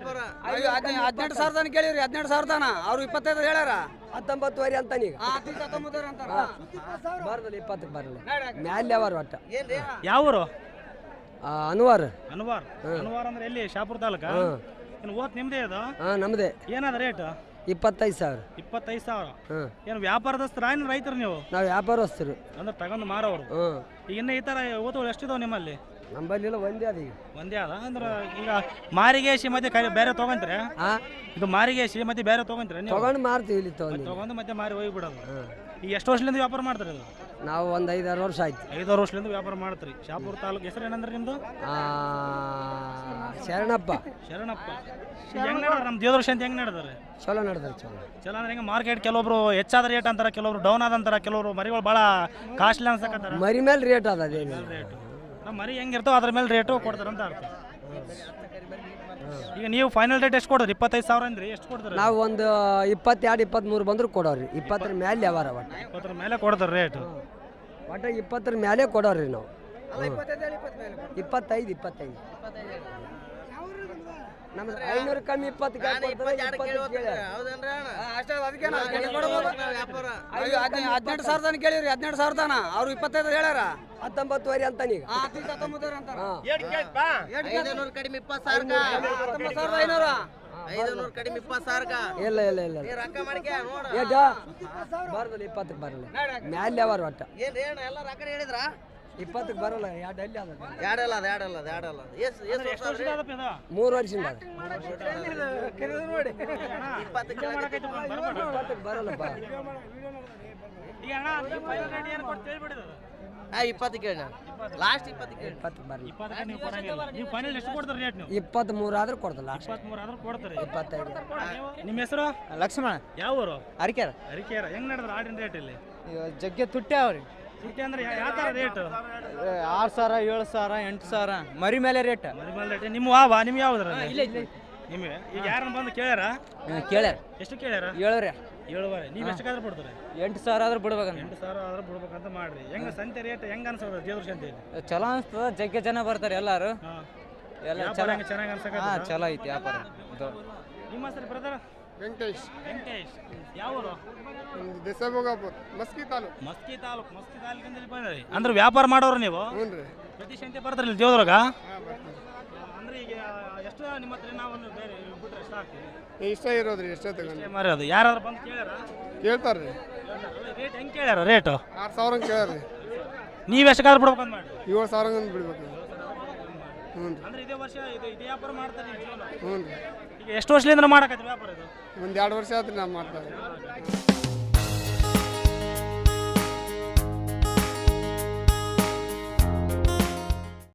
ಹದಿನೆಂಟು ಸಾವಿರ ತನಕ ಕೇಳಿರಿ ಹದಿನೆಂಟು ಸಾವಿರ ತನ. ಅವ್ರು ಇಪ್ಪತ್ತೈದು ಹೇಳ್ಯಾರ? ಹತ್ತೊಂಬತ್ತುವರೆ ಅಂತಾನ ಈಗ ಬರಲ್ಲ ಇಪ್ಪತ್ತಕ್ಕೆ ಬರಲ್ಲ ಮ್ಯಾಲೆ ಅವರು ಒಟ್ಟ? ಯಾವ ಊರು ಆ, ಅನ್ವಾರ್. ಅನ್ವಾರ್. ಅನ್ವಾರ್ ಅಂದ್ರೆ ಎಲ್ಲಿ? ಶಾಪುರ ತಾಲೂಕ? ಏನು ಓದ್ ನಿಮ್ದೇ ಅದು? ಹಾಂ ನಮ್ಮದೇ ಏನದ ರೇಟ್? ಇಪ್ಪತ್ತೈದು ಸಾವಿರ. ಇಪ್ಪತ್ತೈದು ಸಾವಿರ? ಏನು ವ್ಯಾಪಾರದಸ್ತರ ಏನು ರೈತರು ನೀವು? ನಾವು ವ್ಯಾಪಾರಸ್ಥರು. ಅಂದ್ರೆ ತಗೊಂಡು ಮಾರೋರು. ಈಗ ಇನ್ನ ಈ ಥರ ಓದುಗಳು ಎಷ್ಟಿದಾವೆ ನಿಮ್ಮಲ್ಲಿ? ನಂಬಲ್ಲಿಲ್ಲ ಒಂದೇ ಅದ ಈಗ. ಒಂದೇ ಅದ? ಅಂದ್ರೆ ಈಗ ಮಾರಿಗೇಶಿ ಮತ್ತೆ ಕೈ ಬೇರೆ ತೊಗೊಂತೀರ ಆ? ಇದು ಮಾರಿಗೇಶಿ ಮತ್ತೆ ಬೇರೆ ತೊಗೊಂತೀರ ನೀವು? ತಗೊಂಡು ಮಾರ್ತೀವಿ ಇಲ್ಲಿ ತಗೊಂಡು ತೊಗೊಂಡು ಮತ್ತೆ ಮಾರಿ ಹೋಗಿಬಿಡೋದು. ಈಗ ಎಷ್ಟು ವರ್ಷದಿಂದ ವ್ಯಾಪಾರ ಮಾಡ್ತಾರೆ ಇದು? ನಾವು ಒಂದು ಐದಾರು ವರ್ಷ ಆಯ್ತು. ಐದಾರು ವರ್ಷದಿಂದ ವ್ಯಾಪಾರ ಮಾಡ್ತೀರಿ. ಶಾಪುರ ತಾಲೂಕು ಹೆಸರು ಏನಂದ್ರೆ ನಿಮ್ದು? ಆ, ಶರಣಪ್ಪ. ಶರಣಪ್ಪ. ಹೆಂಗ್ ನಮ್ಮ ದೇವದರ್ಶ ಅಂತ ಹೆಂಗ್ ನಡೆದಾರೆ? ಚಲೋ ನಡೆದ್ರೆ ಚಲೋ. ಚಲೋ ಅಂದ್ರೆ ಹೆಂಗೆ ಮಾರ್ಕೆಟ್ ಕೆಲವೊಬ್ರು ಹೆಚ್ಚಾದ ರೇಟ್ ಅಂತಾರೆ ಕೆಲವೊಬ್ರು ಡೌನ್ ಆದಂತಾರ ಕೆಲವರು ಮರಿಗಳು ಭಾಳ ಕಾಸ್ಟ್ಲಿ ಅನ್ಸಕತ್ತಾರ. ಮರಿ ಮೇಲೆ ರೇಟ್ ಅದ ಅದೇನಿಲ್ಲ ರೇಟು ನಮ್ಮ ಮರಿ ಹೆಂಗಿರ್ತಾವ ಅದ್ರ ಮೇಲೆ ರೇಟು ಕೊಡ್ತಾರೆ ಅಂತ ಅರ್ಥ. ಈಗ ನೀವು ಫೈನಲ್ ರೇಟ್ ಎಷ್ಟು ಕೊಡೋದು? ಇಪ್ಪತ್ತೈದು ಸಾವಿರ ಅಂದ್ರೆ ಎಷ್ಟು ಕೊಡ್ತಾರೆ? ನಾವು ಒಂದು ಇಪ್ಪತ್ತೆರಡು ಇಪ್ಪತ್ತ್ಮೂರು ಬಂದ್ರೆ ಕೊಡೋರಿ. ಇಪ್ಪತ್ತರ ಮೇಲೆ ಯಾವಾರ ಒಟ್ಟು. ಇಪ್ಪತ್ತರ ಮೇಲೆ ಕೊಡ್ತಾರೆ ರೇಟು ಒಟ್ಟು ಇಪ್ಪತ್ತರ ಮೇಲೆ ಕೊಡೋರಿ ನಾವು. ಇಪ್ಪತ್ತೈದು ಇಪ್ಪತ್ತೈದು ನಮ್ದು ಐನೂರು ಕಮ್ಮಿ ಇಪ್ಪತ್ತು ಹದಿನೆಂಟು ಸಾವಿರ ಕೇಳಿರಿ ಹದಿನೆಂಟು ಸಾವಿರ ತಾನ. ಅವ್ರು ಇಪ್ಪತ್ತೈದು ಹೇಳ್ಯಾರ. ಹತ್ತೊಂಬತ್ತುವರೆ ಅಂತಾನೆ ಈಗ ಐದನೂರು ಕಡಿಮೆ ಇಪ್ಪತ್ತು ಸಾವಿರ ಹತ್ತೊಂಬತ್ತು ಸಾವಿರದ ಐನೂರ. ಐದನೂರು ಕಡಿಮೆ ಇಪ್ಪತ್ತು ಸಾವಿರ ಇಲ್ಲ ಇಲ್ಲ ಇಲ್ಲ ನೀ ರೊಕ್ಕ ಮಾಡಿಕೆ ನೋಡ. ಏಟ ಬರಲ್ಲ ಇಪ್ಪತ್ತಕ್ಕೆ ಬರಲ್ಲ ಮ್ಯಾಲೆ ಯಾವಾರ ಒಟ್ಟ. ಏನ್ ಏನ್ ಎಲ್ಲ ರೊಕ್ಕ ಹೇಳಿದ್ರ? ಇಪ್ಪತ್ತಕ್ಕೆ ಬರಲ್ಲ ಎರಡು ಅಲ್ಲಿ ಅದ ಎರಡಲ್ಲ ಅದ ಎರಡಲ್ಲ ಅದ ಎರಡಲ್ಲ ಎಷ್ಟು ಎಷ್ಟು ವರ್ಷ ಎಷ್ಟು ವರ್ಷ ಈಗ ಅಣ್ಣ ಮೂರು ವರ್ಷದಿಂದ ಇಪ್ಪತ್ತು ಇಪ್ಪತ್ತಕ್ಕೆ ಬರಲ್ಲಪ್ಪ ಇಪ್ಪತ್ತು ಕೇಳಿ ಲಾಸ್ಟ್ ಇಪ್ಪತ್ತು ಕೇಳಿ ಇಪ್ಪತ್ತು ಇಪ್ಪತ್ತಕ್ಕೆ ನೀವು ಕೊಡಂಗಿಲ್ಲ. ನೀವು ಫೈನಲ್ ಎಷ್ಟು ಕೊಡ್ತಾರೆ ರೇಟ್ ನೀವು? ಇಪ್ಪತ್ತ್ಮೂರು ಆದ್ರೆ ಕೊಡ್ತಲ್ಲ. ಅಷ್ಟೇ ಇಪ್ಪತ್ಮೂರು ಆದ್ರೂ ಕೊಡ್ತಾರೆ. ಇಪ್ಪತ್ತೈದು. ನಿಮ್ಮ ಹೆಸರು? ಲಕ್ಷ್ಮಣ. ಯಾವ ಊರು? ಅರಿಕೆರ ಅರಿಕೆರ ಹೆಂಗ್ ನಡೆದ್ರೆ ಆಡಿನ ರೇಟ್ ಇಲ್ಲಿ? ಜಗ್ಗೆ ತುಟ್ಟೆ ಅವ್ರಿ. ಸುಟ್ಟಿ ಅಂದ್ರೆ ಯಾವ ಥರ ರೇಟ್ ಆರು ಸಾವಿರ ಏಳು ಸಾವಿರ ಎಂಟು ಸಾವಿರ. ಮರಿ ಮೇಲೆ ರೇಟ್ ನಿಮ್ ರೇಟ್ ನಿಮ್ಮ ಯಾವ್ದ್ರ ನಿಮ್ಗೆ ಯಾವ್ದ್ರಲ್ಲಿ? ನಿಮಗೆ? ಈಗ ಯಾರನ್ನ ಬಂದು ಕೇಳ್ಯಾರ? ಕೇಳ್ಯಾರ? ಎಷ್ಟು ಕೇಳ್ಯಾರ? ಏಳ್ರಿ ಏಳುವರೆ. ನೀವು ಎಷ್ಟಕ್ಕಾದ್ರೂ ಬಿಡ್ತಾರೆ? ಎಂಟು ಸಾವಿರ ಆದ್ರೆ ಬಿಡ್ಬೇಕಂತ. ಎಂಟು ಸಾವಿರ ಆದ್ರೆ ಬಿಡ್ಬೇಕಂತ ಮಾಡ್ರಿ. ಹೆಂಗ ಸಂತೆ ರೇಟ್ ಹೆಂಗ ಅನ್ಸೋದು ದೇವ್ರ ಸಂತೆಯಲ್ಲಿ ಚಲೋ ಅನ್ಸ್ತದ ಜಗ್ಗೆ ಜನ ಬರ್ತಾರೆ ಎಲ್ಲಾರು. ಹಾಂ. ಎಲ್ಲ ವ್ಯಾಪಾರ ಚಲೋ. ಹೆಂಗೆ ಚೆನ್ನಾಗಿ ಅನ್ಸಕ ಹಾ ಚಲೋ ಐತಿ ವ್ಯಾಪಾರ. ಇದು. ನಿಮ್ಮ ಹೆಸರು ಬ್ರದರ್ ವೆಂಕಟೇಶ್. ವೆಂಕಟೇಶ್. ಯಾವೂರು ದೇಸಭೋಗಾಪುರ ಮಸ್ಕಿ ತಾಲೂಕು. ಮಸ್ಕಿ ತಾಲೂಕು. ಮಸ್ಕಿ ತಾಲೂಕಿಂದ ಬಂದ್ರಿ. ಅಂದ್ರೆ ವ್ಯಾಪಾರ ಮಾಡೋರು ನೀವು? ಹ್ಞೂ ರೀ ಪ್ರತಿ ಸಂತೆ ಬರ್ತಾರೆ ಇಲ್ಲಿ ದೇವ್ದ್ರಾಗ ಹಾಂ ಬರ್ತೀವಿ. ಅಂದ್ರೆ ಈಗ ಎಷ್ಟು ನಿಮ್ಮ ಹತ್ರ ನಾವು ಒಂದು ಬೇರೆ ಬಿಟ್ರೆ ಎಷ್ಟು ಹಾಕ್ತೀವಿ ಇಷ್ಟ ಇರೋದ್ರಿ ಎಷ್ಟೇ ತಗೊಂಡು. ಮಾರಿ ಅದು. ಯಾರಾದ್ರೂ ಬಂದು ಕೇಳ್ಯಾರ? ಕೇಳ್ತಾರೆ ರೀ ರೇಟ್ ಹೆಂಗೆ ಕೇಳ್ಯಾರ ರೇಟು ಆರು ಸಾವಿರ ಕೇಳ್ರಿ ನೀವು ಎಷ್ಟಕ್ಕಾದ್ರೂ ಬಿಡ್ಬೇಕಂತ ಮಾಡಿ ಏಳು ಸಾವಿರ ಹಂಗೆ ಬಿಡ್ಬೇಕು. ಹ್ಞೂ ರೀ. ಅಂದ್ರೆ ಇದೇ ವರ್ಷ ಇದು ಇದೇ ವ್ಯಾಪಾರ ಮಾಡ್ತಾರೆ ಹ್ಞೂ ರೀ. ಈಗ ಎಷ್ಟು ವರ್ಷದಿಂದ ಮಾಡಕತ್ತೀರಿ ವ್ಯಾಪಾರ ಇದು? ಒಂದು ಎರಡು ವರ್ಷ ಆಯ್ತು ನಾನು ಮಾಡ್ತಾರೆ